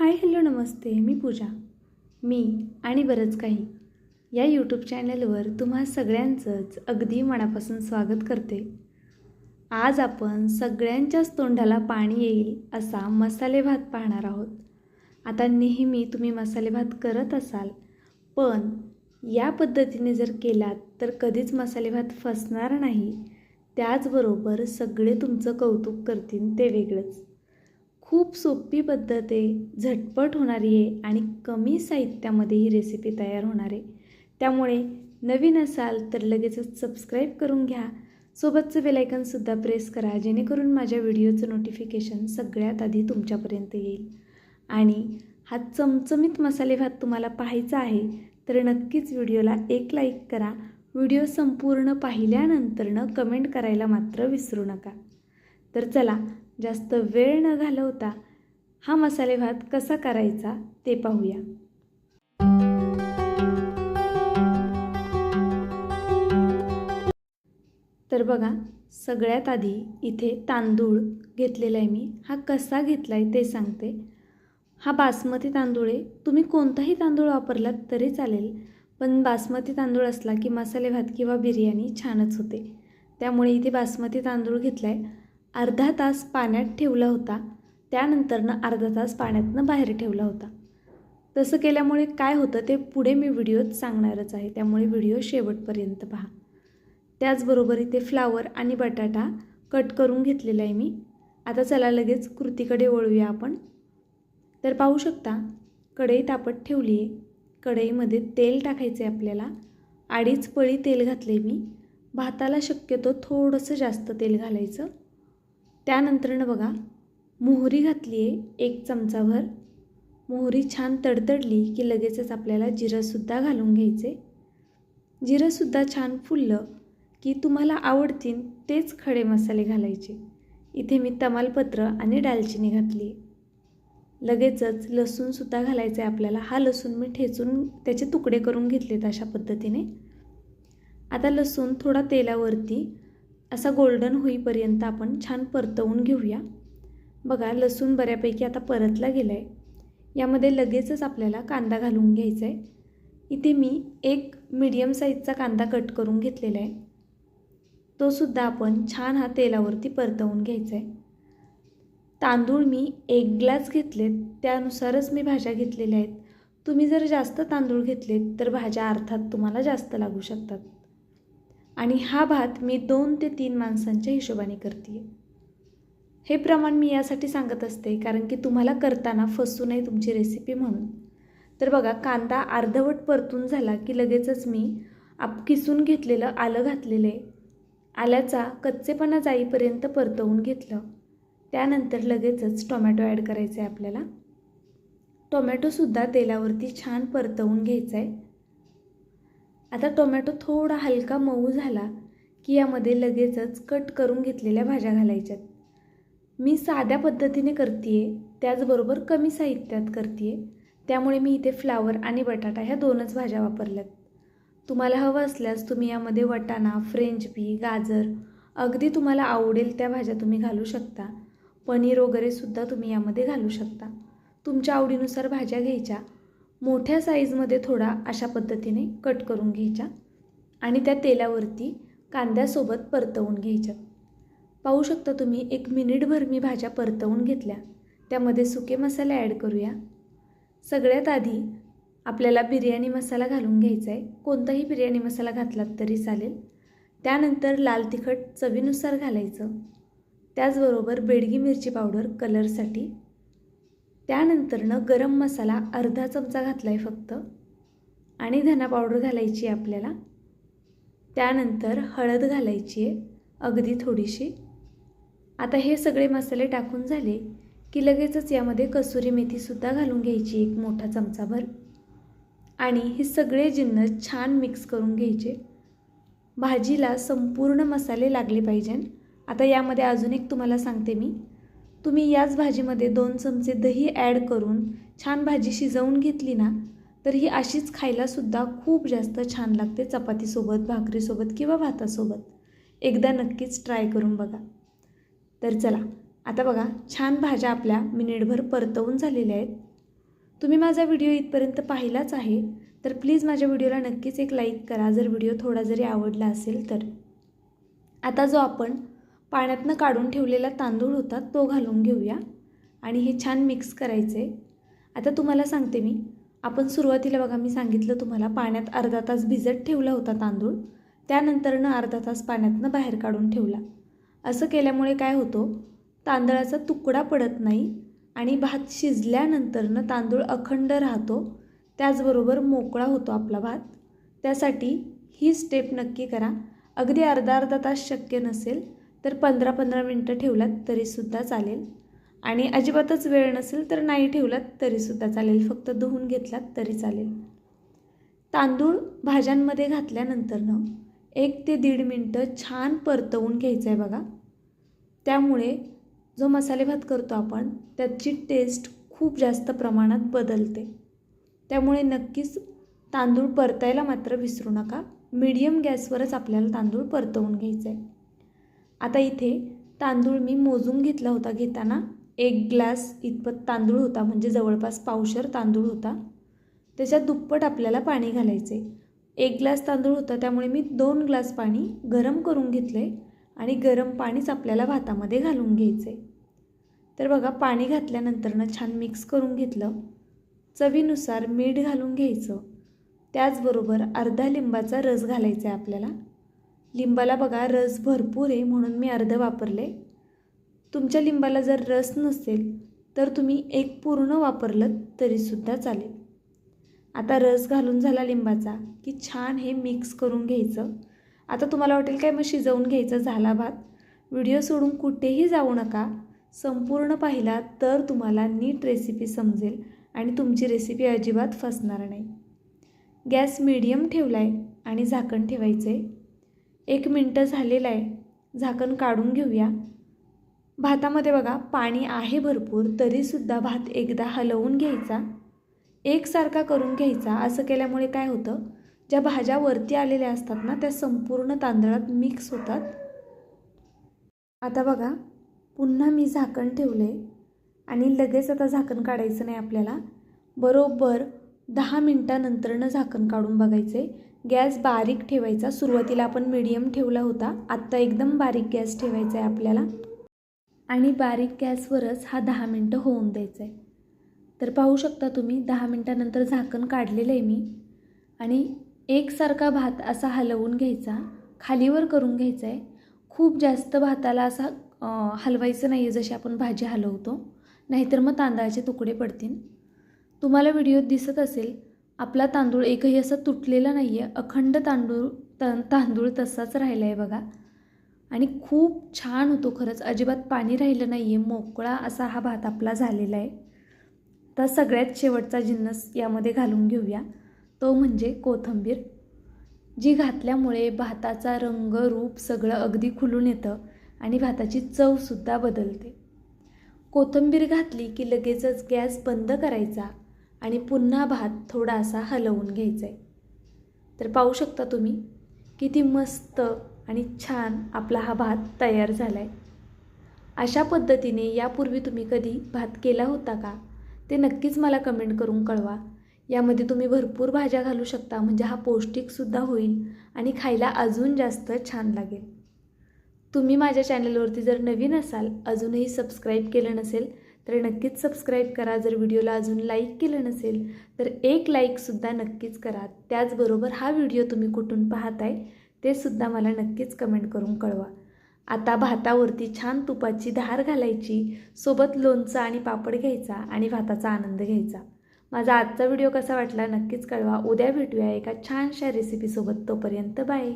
Hi hello नमस्ते मी पूजा. मी आणि बरंच काही. या यूट्यूब चॅनलवर तुम्हा सगळ्यांचंच अगदी मनापासून स्वागत करते. आज आपण सगळ्यांच्याच तोंडाला पाणी येईल असा मसाले भात पाहणार आहोत. आता नेहमी तुम्ही मसाले भात करत असाल पण या पद्धतीने जर केलात तर कधीच मसाले भात फसणार नाही. त्याचबरोबर सगळे तुमचं कौतुक करतील ते वेगळंच. खूप सोपी पद्धत आहे. झटपट होणारी आहे आणि कमी साहित्यामध्ये ही रेसिपी तयार होणार आहे. त्यामुळे नवीन असाल तर लगेचच सबस्क्राईब करून घ्या. सोबतचं बेलायकनसुद्धा प्रेस करा जेणेकरून माझ्या व्हिडिओचं नोटिफिकेशन सगळ्यात आधी तुमच्यापर्यंत येईल. आणि हा चमचमीत मसाले भात तुम्हाला पाहायचा आहे तर नक्कीच व्हिडिओला एक लाईक करा. व्हिडिओ संपूर्ण पाहिल्यानंतरनं कमेंट करायला मात्र विसरू नका. तर चला जास्त वेळ न घालवता हा मसाले भात कसा करायचा ते पाहूया. तर बघा सगळ्यात आधी इथे तांदूळ घेतलेला आहे मी. हा कसा घेतला आहे ते सांगते. हा बासमती तांदूळ आहे. तुम्ही कोणताही तांदूळ वापरलात तरी चालेल पण बासमती तांदूळ असला की मसाले भात किंवा बिर्याणी छानच होते. त्यामुळे इथे बासमती तांदूळ घेतला आहे अर्धा तास पाण्यात ठेवला होता. त्यानंतरनं अर्धा तास पाण्यातनं बाहेर ठेवला होता. तसं केल्यामुळे काय होतं ते पुढे मी व्हिडिओत सांगणारच आहे. त्यामुळे व्हिडिओ शेवटपर्यंत पहा. त्याचबरोबर इथे फ्लावर आणि बटाटा कट करून घेतलेला आहे मी. आता चला लगेच कृतीकडे वळूया आपण. तर पाहू शकता कढई तापत ठेवली आहे. कढईमध्ये तेल टाकायचं आहे आपल्याला. अडीच पळी तेल घातले मी. भाताला शक्यतो थोडंसं जास्त तेल घालायचं. त्यानंतरनं बघा मोहरी घातली आहे एक चमचाभर. मोहरी छान तडतडली की लगेचच आपल्याला जिरंसुद्धा घालून घ्यायचे. जिरंसुद्धा छान फुललं की तुम्हाला आवडतील तेच खडे मसाले घालायचे. इथे मी तमालपत्र आणि दालचिनी घातली लगेचच लसूणसुद्धा घालायचं आहे आपल्याला. हा लसूण मी ठेचून त्याचे तुकडे करून घेतलेत अशा पद्धतीने. आता लसूण थोडा तेलावरती असा गोल्डन होईपर्यंत आपण छान परतवून घेऊया. बघा लसूण बऱ्यापैकी आता परतला गेला आहे यामध्ये लगेचच आपल्याला कांदा घालून घ्यायचा आहे इथे मी एक मीडियम साईजचा कांदा कट करून घेतलेला आहे तोसुद्धा आपण छान हा तेलावरती परतवून घ्यायचा आहे तांदूळ मी एक ग्लास घेतलेत त्यानुसारच मी भाज्या घेतलेल्या आहेत. तुम्ही जर जास्त तांदूळ घेतलेत तर भाज्या अर्थात तुम्हाला जास्त लागू शकतात. आणि हा भात मी दोन ते तीन माणसांच्या हिशोबाने करते हे प्रमाण मी यासाठी सांगत असते कारण की तुम्हाला करताना फसू नये तुमची रेसिपी म्हणून. तर बघा कांदा अर्धवट परतून झाला की लगेचच मी आप किसून घेतलेलं आलं घातलेलं. आहे आल्याचा कच्चेपणा जाईपर्यंत परतवून घेतलं. त्यानंतर लगेचच टोमॅटो ॲड करायचं आहे आपल्याला टोमॅटोसुद्धा तेलावरती छान परतवून घ्यायचं आहे आता टोमॅटो थोडा हलका मऊ झाला की यामध्ये लगेचच कट करून घेतलेल्या भाज्या घालायच्यात. मी साध्या पद्धतीने करते आहे त्याचबरोबर कमी साहित्यात करते आहे त्यामुळे मी इथे फ्लावर आणि बटाटा ह्या दोनच भाज्या वापरल्यात. तुम्हाला हवं असल्यास तुम्ही यामध्ये वटाणा फ्रेंच बी गाजर अगदी तुम्हाला आवडेल त्या भाज्या तुम्ही घालू शकता. पनीर वगैरेसुद्धा तुम्ही यामध्ये घालू शकता. तुमच्या आवडीनुसार भाज्या घ्यायच्या. मोठ्या साईजमध्ये थोडा अशा पद्धतीने कट करून घ्यायच्या आणि त्या तेलावरती कांद्यासोबत परतवून घ्यायच्या. पाहू शकता तुम्ही एक मिनिटभर मी भाज्या परतवून घेतल्या. त्यामध्ये सुके मसाले ॲड करूया. सगळ्यात आधी आपल्याला बिर्याणी मसाला घालून घ्यायचा आहे कोणताही बिर्याणी मसाला घातलात तरी चालेल. त्यानंतर लाल तिखट चवीनुसार घालायचं. त्याचबरोबर बेडगी मिरची पावडर कलरसाठी त्यानंतरनं गरम मसाला अर्धा चमचा घातला आहे फक्त. आणि धना पावडर घालायची आहे आपल्याला. त्यानंतर हळद घालायची आहे अगदी थोडीशी. आता हे सगळे मसाले टाकून झाले की लगेचच यामध्ये कसुरी मेथीसुद्धा घालून घ्यायची एक मोठा चमचाभर. आणि हे सगळे जिन्नस छान मिक्स करून घ्यायचे. भाजीला संपूर्ण मसाले लागले पाहिजे आता यामध्ये अजून एक तुम्हाला सांगते मी. तुम्ही याच भाजीमध्ये दोन चमचे दही ॲड करून छान भाजी शिजवून घेतली ना तर ही अशीच खायलासुद्धा खूप जास्त छान लागते चपातीसोबत भाकरीसोबत किंवा भातासोबत. एकदा नक्कीच ट्राय करून बघा. तर चला आता बघा छान भाज्या आपल्या मिनिटभर परतवून झालेल्या आहेत. तुम्ही माझा व्हिडिओ इथपर्यंत पाहिलाच आहे तर प्लीज माझ्या व्हिडिओला नक्कीच एक लाईक करा जर व्हिडिओ थोडा जरी आवडला असेल तर. आता जो आपण पाण्यातनं काढून ठेवलेला तांदूळ होता तो घालून घेऊया. आणि हे छान मिक्स करायचे आता तुम्हाला सांगते मी. आपण सुरुवातीला बघा मी सांगितलं तुम्हाला पाण्यात अर्धा तास भिजत ठेवला होता तांदूळ. त्यानंतरनं अर्धा तास पाण्यातनं बाहेर काढून ठेवला. असं केल्यामुळे काय होतो तांदळाचा तुकडा पडत नाही आणि भात शिजल्यानंतरनं तांदूळ अखंड राहतो. त्याचबरोबर मोकळा होतो आपला भात. त्यासाठी ही स्टेप नक्की करा. अगदी अर्धा अर्धा तास शक्य नसेल तर पंधरा पंधरा मिनटं ठेवलात तरीसुद्धा चालेल. आणि अजिबातच वेळ नसेल तर नाही ठेवलात तरीसुद्धा चालेल. फक्त धुवून घेतलात तरी चालेल. तांदूळ भाज्यांमध्ये घातल्यानंतरनं एक ते दीड मिनटं छान परतवून घ्यायचं आहे बघा. त्यामुळे जो मसाले भात करतो आपण त्याची टेस्ट खूप जास्त प्रमाणात बदलते. त्यामुळे नक्कीच तांदूळ परतायला मात्र विसरू नका. मीडियम गॅसवरच आपल्याला तांदूळ परतवून घ्यायचं आहे आता इथे तांदूळ मी मोजून घेतला होता घेताना. एक ग्लास इतपत तांदूळ होता म्हणजे जवळपास पावशर तांदूळ होता. त्याच्यात दुप्पट आपल्याला पाणी घालायचे. एक ग्लास तांदूळ होता त्यामुळे मी दोन ग्लास पाणी गरम करून घेतले आणि गरम पाणीच आपल्याला भातामध्ये घालून घ्यायचे. तर बघा पाणी घातल्यानंतरनं छान मिक्स करून घेतलं. चवीनुसार मीठ घालून घ्यायचं. त्याचबरोबर अर्धा लिंबाचा रस घालायचा आहे आपल्याला. लिंबाला बघा रस भरपूर आहे म्हणून मी अर्धं वापरले. तुमच्या लिंबाला जर रस नसेल तर तुम्ही एक पूर्ण वापरलं तरीसुद्धा चालेल. आता रस घालून झाला लिंबाचा की छान हे मिक्स करून घ्यायचं. आता तुम्हाला वाटेल काय मग शिजवून घ्यायचं झाला भात. व्हिडिओ सोडून कुठेही जाऊ नका. संपूर्ण पाहिला तर तुम्हाला नीट रेसिपी समजेल आणि तुमची रेसिपी अजिबात फसणार नाही. गॅस मीडियम ठेवला आहे आणि झाकण ठेवायचं आहे एक मिनटं झालेलं आहे. झाकण काढून घेऊया. भातामध्ये बघा पाणी आहे भरपूर तरीसुद्धा भात एकदा हलवून घ्यायचा. एकसारखा करून घ्यायचा. असं केल्यामुळे काय होतं? ज्या भाज्या वरती आलेल्या असतात ना त्या संपूर्ण तांदळात मिक्स होतात. आता बघा पुन्हा मी झाकण ठेवले आणि लगेच आता झाकण काढायचं नाही आपल्याला. बरोबर दहा मिनटानंतरनं झाकण काढून बघायचे गॅस बारीक ठेवायचा. सुरुवातीला आपण मीडियम ठेवला होता. आत्ता एकदम बारीक गॅस ठेवायचा आहे आपल्याला. आणि बारीक गॅसवरच हा दहा मिनटं होऊन द्यायचा आहे तर पाहू शकता तुम्ही दहा मिनटानंतर झाकण काढलेलं आहे मी. आणि एकसारखा भात असा हलवून घ्यायचा. खालीवर करून घ्यायचा आहे खूप जास्त भाताला असा हलवायचं नाही आहे जशी आपण भाजी हलवतो. नाहीतर मग तांदळाचे तुकडे पडतील. तुम्हाला व्हिडिओत दिसत असेल आपला तांदूळ एकही असा तुटलेला नाही आहे अखंड तांदूळ त तांदूळ तसाच राहिला आहे बघा. आणि खूप छान होतो खरंच. अजिबात पाणी राहिलं नाही आहे मोकळा असा हा भात आपला झालेला आहे. तर सगळ्यात शेवटचा जिन्नस यामध्ये घालून घेऊया. तो म्हणजे कोथंबीर. जी घातल्यामुळे भाताचा रंग रूप सगळं अगदी खुलून येतं आणि भाताची चवसुद्धा बदलते. कोथिंबीर घातली की लगेचच गॅस बंद करायचा. आणि पुन्हा भात थोडासा हलवून घ्यायचा आहे तर पाहू शकता तुम्ही किती मस्त आणि छान आपला हा भात तयार झाला आहे अशा पद्धतीने यापूर्वी तुम्ही कधी भात केला होता का? ते नक्कीच मला कमेंट करून कळवा. यामध्ये तुम्ही भरपूर भाज्या घालू शकता म्हणजे हा पौष्टिकसुद्धा होईल आणि खायला अजून जास्त छान लागेल. तुम्ही माझ्या चॅनलवरती जर नवीन असाल अजूनही सबस्क्राईब केलं नसेल तर नक्कीच सबस्क्राईब करा. जर व्हिडिओला अजून लाईक केलं नसेल तर एक लाईकसुद्धा नक्कीच करा. त्याचबरोबर हा व्हिडिओ तुम्ही कुठून पाहताय ते सुद्धा मला नक्कीच कमेंट करून कळवा. आता भातावरती छान तुपाची धार घालायची सोबत लोणचं आणि पापड घ्यायचा आणि भाताचा आनंद घ्यायचा. माझा आजचा व्हिडिओ कसा वाटला नक्कीच कळवा. उद्या भेटूया एका छानशा रेसिपीसोबत तोपर्यंत बाय